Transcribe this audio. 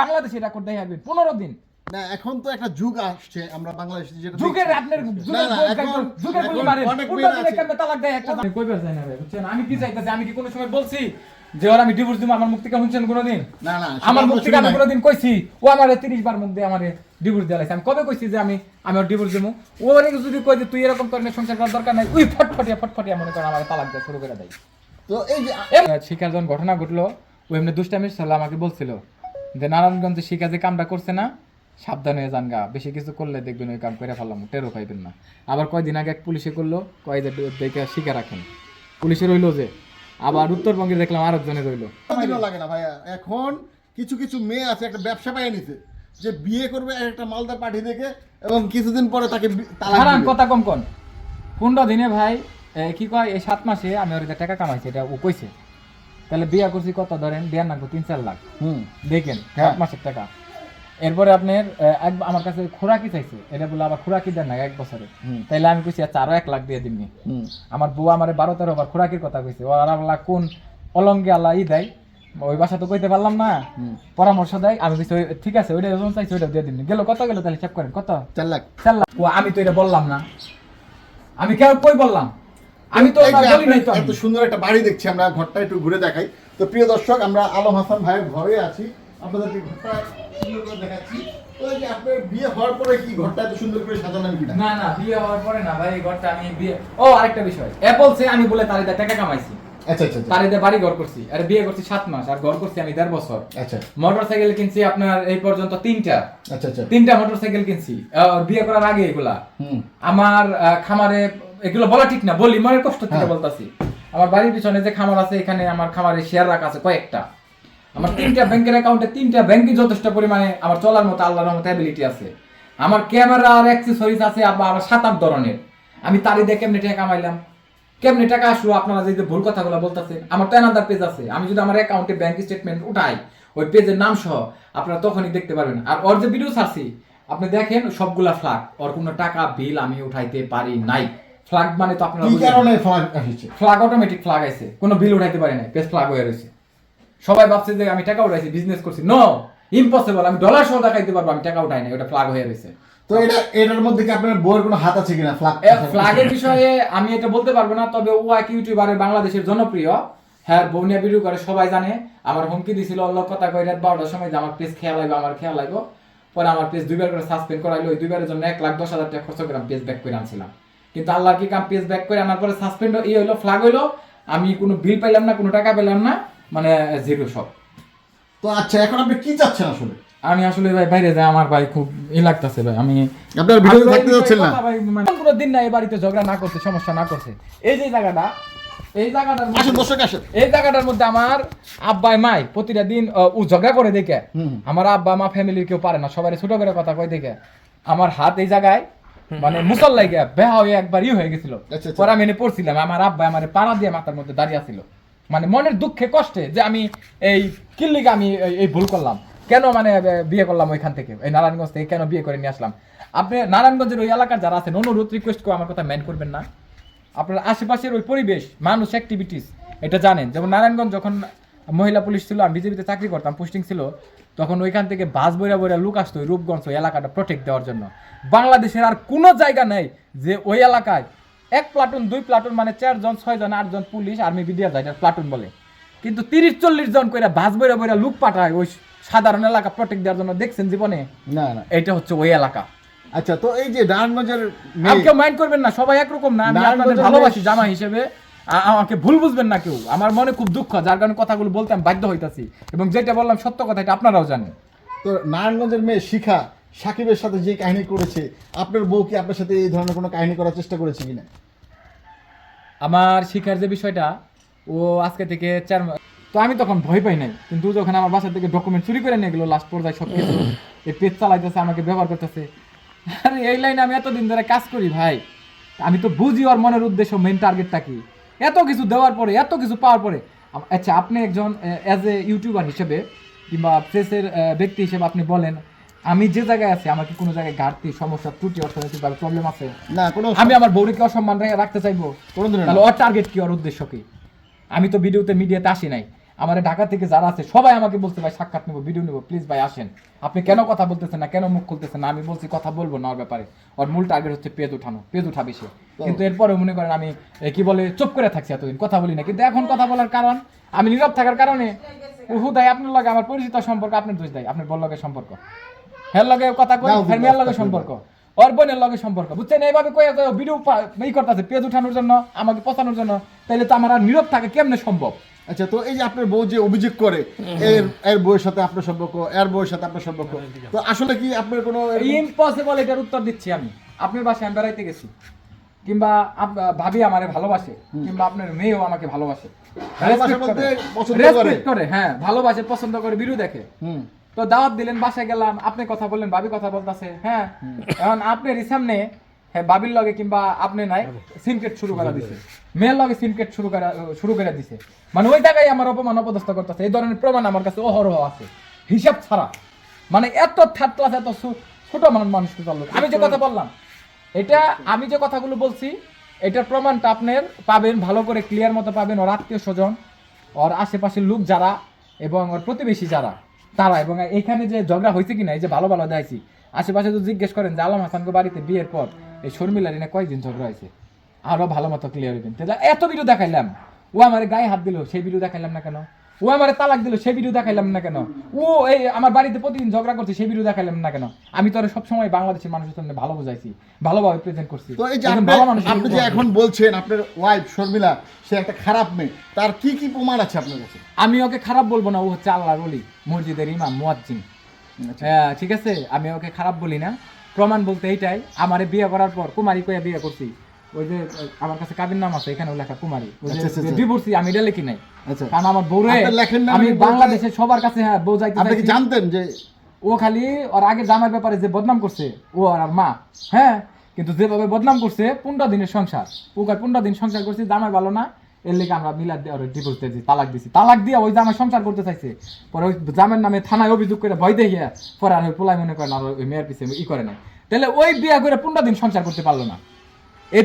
বাংলাদেশে রেকর্ড দেয় আসবে পনেরো দিন। না এখন তো একটা যুগ আসছে আমরা বাংলাদেশে যেটা যুগের আপনার যুগের পনেরো মেয়েরা দিনে কেমনে তালাক দেয় একটা? কইবার না ভাই, বুঝছেন? আমি কি চাইতেছি আমি কি কোনো সময় বলছি যে ওর আমি ডিভোর্স দিব আমার মুখ থেকে শুনছেন কোনোদিন? না না আমার সেটা মুখ থেকে আমি কোনোদিন কইছি ও আমারে তিরিশ বার মুখ দিয়ে আমারে ডিভোর্স দিয়ে আমি কবে কইছি যে আমি আমি ওর ডিভোর্স দেবো ও অনেক যদি কই যে তুই এরকম করে সংসার করার দরকার নাই ওই ফটফটিয়া ফটফটিয়া মনে করেন আমার তালাক দেওয়া শুরু করে দেয়। তো এই যে শিকার যখন ঘটনা ঘটলো ও এমনি দুষ্টামির সাল্লাহ আমাকে বলছিল যে নারায়ণগঞ্জে শিকা যে কামটা করছে না সাবধান হয়ে যান গা। বেশি কিছু করলে দেখবেন ওই কাম করে ফেলাম টেরো পাইবেন না। আবার কয়দিন আগে এক পুলিশে করল কয় যে দেখে শিকা রাখেন। পুলিশে রইল যে আবার উত্তরবঙ্গে দেখলাম আরেকজনে রইল। লাগে না ভাইয়া। এখন কিছু কিছু মেয়ে আছে একটা ব্যবসা পাই নিছে যে বিয়ে করবে একটা মালদার পার্টি দেখে এবং কিছুদিন পরে তাকে হারান কথা কম কন। পনেরো দিনে ভাই কি কয় এই সাত মাসে আমি ওর যে টাকা কামাইছি এটা ও কইছে। তাহলে বিয়া করছি কত ধরেন? বিয়ার নাকবো তিন চার লাখ। হুম। দেখেন হ্যাঁ। সাত মাসের টাকা। এরপরে আপনার এক আমার কাছে খোরাকি চাইছে। এটা বলে আবার খোরাকি দেন না এক বছরে। তাইলে আমি কইছি আচ্ছা আরও এক লাখ দিয়ে দিমনি। আমার বউ আমার বারো তেরো বার খোরাকির কথা কইছে। ও আর আল্লাহ কোন অলঙ্গে আল্লাহ ই দেয়? ওই বাসা তো কইতে পারলাম না। হুম। পরামর্শ দেয়। আমি ওই- ঠিক আছে ওইটা যখন চাইছি ওইটা দিয়ে দিমনি। গেল কত গেল তাহলে চেক করেন কত? চার লাখ। চার লাখ। ও আমি তো এটা বললাম না। আমি কেউ কই বললাম? আমি তো। এত সুন্দর একটা বাড়ি দেখছি আমরা ঘরটা একটু ঘুরে দেখাই। তো প্রিয় দর্শক আমরা আলম হাসান ভাইয়ের ঘরে আছি। আপনাদেরকে ঘরটা সুন্দর করে দেখাচ্ছি। আপনার বিয়ে হওয়ার পরে কি ঘরটা এত সুন্দর করে সাজালেন কিনা? না না বিয়ে হওয়ার পরে না ভাই এই ঘরটা আমি বিয়ে ও আরেকটা বিষয়। এ বলছে আমি বলে তার টাকা কামাইছি। আচ্ছা আচ্ছা আচ্ছা। বাড়ি ঘর করছি। আর বিয়ে করছি সাত মাস আর ঘর করছি আমি দেড় বছর। আচ্ছা। মোটর সাইকেল কিনছি আপনার এই পর্যন্ত তিনটা। আচ্ছা আচ্ছা। তিনটা মোটর সাইকেল কিনছি। আহ, বিয়ে করার আগে এগুলা। হুম। আমার আহ, খামারে এগুলো বলা ঠিক না বলি মনের কষ্ট থেকে হ্যাঁ। বলতাছি। আমার বাড়ির পিছনে যে খামার আছে এখানে আমার খামারে শেয়ার রাখা আছে কয়েকটা। আমার তিনটা ব্যাংকের অ্যাকাউন্টে তিনটা ব্যাংকে যথেষ্ট পরিমাণে আমার চলার মতো আল্লাহর মতো অ্যাবিলিটি আছে। আমার ক্যামেরা আর অ্যাক্সেসরিজ আছে আবার আবার সাত আট ধরনের। আমি তারই দিয়ে কেমনি টাকা কামাইলাম? কেমনি টাকা আসলো? আপনারা যদি ভুল কথাগুলো বলতেছেন আমার তো এনাদার পেজ আছে। আমি যদি আমার অ্যাকাউন্টে ব্যাংক স্টেটমেন্ট উঠাই ওই পেজের নাম সহ আপনারা তখনই দেখতে পারবেন। আর ওর যে ভিডিও ছাড়ছি আপনি দেখেন সবগুলা ফ্লাগ ওর কোনো টাকা বিল আমি উঠাইতে পারি নাই। ফ্লাগ মানে তো আপনারা কি কারণে ফ্লাগ এসেছে ফ্লাগ অটোমেটিক ফ্লাগ আছে কোনো বিল উঠাইতে পারি নাই পেজ ফ্লাগ হয়ে রয়েছে। সবাই ভাবছে যে আমি টাকা উঠাইছি বিজনেস করছি। নো ইম্পসিবল আমি ডলার সহ দেখাইতে পারব আমি টাকা উঠাই নাই ওটা ফ্লাগ হয়ে রয়েছে। তো এটা এটার মধ্যে কি আপনার বউয়ের কোনো হাত আছে কিনা ফ্লাগ ফ্লাগের বিষয়ে আমি এটা বলতে পারব না তবে ও এক ইউটিউবারের বাংলাদেশের জনপ্রিয় হ্যাঁ বৌনিয়া ভিডিও করে সবাই জানে। আমার হুমকি দিছিল অল্লক কথা কই রাত বারোটার সময় যে আমার পেজ খেয়াল লাগবে আমার খেয়াল লাগবে পরে আমার পেজ দুইবার করে সাসপেন্ড করাইলো ওই দুইবারের জন্য এক লাখ দশ হাজার টাকা খরচ করে পেজ ব্যাক করে আনছিলাম। কিন্তু আল্লাহর কি কাম পেজ ব্যাক করে আনার পরে সাসপেন্ড ই হইল ফ্লাগ হইল আমি কোনো বিল পাইলাম না কোনো টাকা পেলাম না মানে জিরো সব। তো আচ্ছা এখন আপনি কি চাচ্ছেন আসলে? আমি আসলে ভাই বাইরে যাই আমার ভাই খুব ই লাগতেছে ভাই আমি আপনার আমি থাকতে যাচ্ছেন না? ভাই মানে কোনো দিন না এই বাড়িতে ঝগড়া না করছে সমস্যা না করছে। এই যে জায়গাটা এই জায়গাটার আসেন দর্শক আসেন। এই জায়গাটার মধ্যে আমার আব্বাই মাই প্রতিটা দিন ও ঝগড়া করে দেখে। আমার আব্বা মা ফ্যামিলির কেউ পারে না সবাই ছোট করে কথা কই দেখে। আমার হাত এই জায়গায় মানে মুসল লাগে বেহা হয়ে একবার ই হয়ে গেছিল। আচ্ছা, আচ্ছা। পরে আমি এনে পড়ছিলাম আমার আব্বা আমার পাড়া দিয়ে মাথার মধ্যে দাঁড়িয়ে ছিল মানে মনের দুঃখে কষ্টে যে আমি এই কিল্লিকে আমি এই- এই ভুল করলাম। কেন মানে বিয়ে করলাম ওইখান থেকে? এই নারায়ণগঞ্জ থেকে কেন বিয়ে করে নিয়ে আসলাম? আপনি নারায়ণগঞ্জের ওই এলাকার যারা আছেন অনুরোধ রিকোয়েস্ট করে আমার কথা মেন করবেন না। আপনার আশেপাশের ওই পরিবেশ মানুষ অ্যাক্টিভিটিস এটা জানেন। যেমন নারায়ণগঞ্জ যখন মহিলা পুলিশ ছিল আমি বিজেপিতে চাকরি করতাম পোস্টিং ছিল তখন ওইখান থেকে বাস বইরা বইরা লোক আসতো ওই রূপগঞ্জ ওই এলাকাটা প্রোটেক্ট দেওয়ার জন্য। বাংলাদেশের আর কোনো জায়গা নেই যে ওই এলাকায় এক প্লাটুন দুই প্লাটুন মানে চারজন ছয়জন আটজন পুলিশ আর্মি বিডিআর যায় প্লাটুন বলে। কিন্তু তিরিশ চল্লিশ জন করে বাস বইরা বইরা লুক পাঠায় ওই সাধারণ এলাকা প্রোটেক্ট দেওয়ার জন্য দেখছেন জীবনে? না না। এটা হচ্ছে ওই এলাকা। আচ্ছা তো এই যে ডানগঞ্জের আর মাইন্ড করবেন না সবাই একরকম না আমি আপনাদের ভালোবাসি জামা হিসেবে। আমাকে ভুল বুঝবেন না কেউ। আমার মনে খুব দুঃখ যার কারণে কথাগুলো বলতে আমি বাধ্য হইতাছি। এবং যেটা বললাম সত্য কথা এটা আপনারাও জানেন। তো নারায়ণগঞ্জের মেয়ে শিখা সাকিবের সাথে যে কাহিনী করেছে আপনার বউ কি আপনার সাথে এই ধরনের কোনো কাহিনী করার চেষ্টা করেছে কিনা? আমার শিখার যে বিষয়টা ও আজকে থেকে চার তো আমি তখন ভয় পাই নাই। কিন্তু যখন আমার বাসা থেকে ডকুমেন্ট চুরি করে নিয়ে গেলো লাস্ট পর্যায়ে সব কিছু এই পেজ চালাইতেছে আমাকে ব্যবহার করতেছে। আরে এই লাইনে আমি এতদিন ধরে কাজ করি ভাই। আমি তো বুঝি ওর মনের উদ্দেশ্য মেন টার্গেটটা কি। এত কিছু দেওয়ার পরে এত কিছু পাওয়ার পরে আচ্ছা আপনি একজন অ্যাজ এ ইউটিউবার হিসেবে কিংবা প্রেসের ব্যক্তি হিসেবে আপনি বলেন আমি যে জায়গায় আছি আমার কি কোনো জায়গায় ঘাটতি সমস্যা ত্রুটি অর্থনৈতিকভাবে প্রবলেম আছে? না কোনো আমি আমার বৌরিকে অসম্মান রাখতে চাইব? কোনো ধরনের তাহলে ওর টার্গেট কি ওর উদ্দেশ্য কি? আমি তো ভিডিওতে মিডিয়াতে আসি নাই। আমার ঢাকা থেকে যারা আছে সবাই আমাকে বলছে ভাই সাক্ষাৎ নেব ভিডিও নেব প্লিজ ভাই আসেন। আপনি কেন কথা বলতেছেন না কেন মুখ খুলতেছেন না? আমি বলছি কথা বলব না ওর ব্যাপারে। ওর মূল টার্গেট হচ্ছে পেজ উঠানো পেজ উঠাবে সে। কিন্তু এরপরে মনে করেন আমি কি বলে চুপ করে থাকছি এতদিন কথা বলি না। কিন্তু এখন কথা বলার কারণ আমি নীরব থাকার কারণে হুদাই আপনার লগে আমার পরিচিত সম্পর্ক আপনার দোষ দেয় আপনার বল লগে সম্পর্ক। হ্যাঁ লগে কথা কই নাও, ফ্যামিলির লগে সম্পর্ক ওর বোনের লগে সম্পর্ক। বুঝছেন? এইভাবে কয়ে ভিডিও ই করতেছে পেজ উঠানোর জন্য আমাকে পচানোর জন্য। তাইলে তো আমার আর নীরব থাকে কেমনে সম্ভব? আচ্ছা তো এই যে আপনার বউ যে অভিযোগ করে এর এর বউয়ের সাথে আপনার সম্পর্ক এর বউয়ের সাথে আপনার সম্পর্ক তো আসলে কি আপনার কোনো ইম্পসিবল এটার উত্তর দিচ্ছি আমি। আপনার বাসায় আমি বেড়াইতে গেছি। কিংবা ভাবি আমারে ভালোবাসে কিংবা আপনার মেয়েও আমাকে ভালোবাসে? করে। হ্যাঁ ভালোবাসে পছন্দ করে বিরু দেখে। তো দাওয়াত দিলেন বাসায় গেলাম আপনি কথা বললেন ভাবি কথা বলতেছে হ্যাঁ। এখন আপনার সামনে হ্যাঁ বাবির লগে কিংবা আপনি নাই সিনকেট শুরু করা দিছে। মেয়ের লগে সিনকেট শুরু করা শুরু করে দিছে। মানে ওই জায়গায় আমার অপমান অপদস্থ করতেছে। এই ধরনের প্রমাণ আমার কাছে অহরহ আছে। হিসাব ছাড়া। মানে এত থার্ড ক্লাস এত ছোট মানুষকে চলল আমি যে কথা বললাম এটা আমি যে কথাগুলো বলছি এটার প্রমাণটা আপনার পাবেন ভালো করে ক্লিয়ার মতো পাবেন ওর আত্মীয় স্বজন ওর আশেপাশের লোক যারা এবং ওর প্রতিবেশী যারা তারা। এবং এখানে যে ঝগড়া হয়েছে কিনা এই যে ভালো ভালো দেখাইছি। আশেপাশে তো জিজ্ঞেস করেন যে আলম হাসানকে বাড়িতে বিয়ের পর এই শর্মিলার এনে কয়দিন ঝগড়া হয়েছে আরও ভালো মতো ক্লিয়ার হইবেন। তাহলে এত ভিডিও দেখাইলাম। ও আমার গায়ে হাত দিল সেই ভিডিও দেখাইলাম না কেন? ও আমার তালাক দিল সেই ভিডিও দেখাইলাম না কেন? ও এই আমার বাড়িতে প্রতিদিন ঝগড়া করছে সেই ভিডিও দেখাইলাম না কেন? আমি তো সব সময় বাংলাদেশের মানুষের সামনে ভালো বুঝাইছি ভালোভাবে প্রেজেন্ট করছি। তো এই যে ভালো মানুষ আপনি যে এখন বলছেন আপনার ওয়াইফ শর্মিলা সে একটা খারাপ মেয়ে তার কি কি প্রমাণ আছে আপনার কাছে? আমি ওকে খারাপ বলব না ও হচ্ছে আল্লাহর ওলি মসজিদের ইমাম মুয়াজ্জিন। হ্যাঁ ঠিক আছে? আমি ওকে খারাপ বলি না। প্রমাণ বলতে এইটাই আমারে বিয়ে করার পর কুমারী কয়ে বিয়ে করছি। ওই যে আমার কাছে কাবির নাম আছে এখানে লেখা কুমারী। ওই আচ্ছা, আচ্ছা, যে আচ্ছা। ডিভোর্সি আমি এটা লিখি নাই। কারণ আমার বউরে না আমি বাংলাদেশের সবার কাছে হ্যাঁ বউ যাইতে আপনি কি জানতেন যে ও খালি ওর আগে জামার ব্যাপারে যে বদনাম করছে ও আর মা। হ্যাঁ কিন্তু যেভাবে বদনাম করছে পনেরো দিনের সংসার। ও পনেরো দিন সংসার করছি জামাই ভালো না। এর লেগে আমরা মিলাদ দিয়ে ডিভোর্স দিয়েছি তালাক দিছি। তালাক দিয়ে ওই জামাই সংসার করতে চাইছে, পরে ওই জামের নামে থানায় অভিযোগ করে ভয় দেখিয়া পরে আর ওই পোলাই মনে করেন আর ওই মেয়ের পিছিয়ে ই করে নাই। তাহলে ওই বিয়া করে পনেরো দিন সংসার করতে পারল না। এই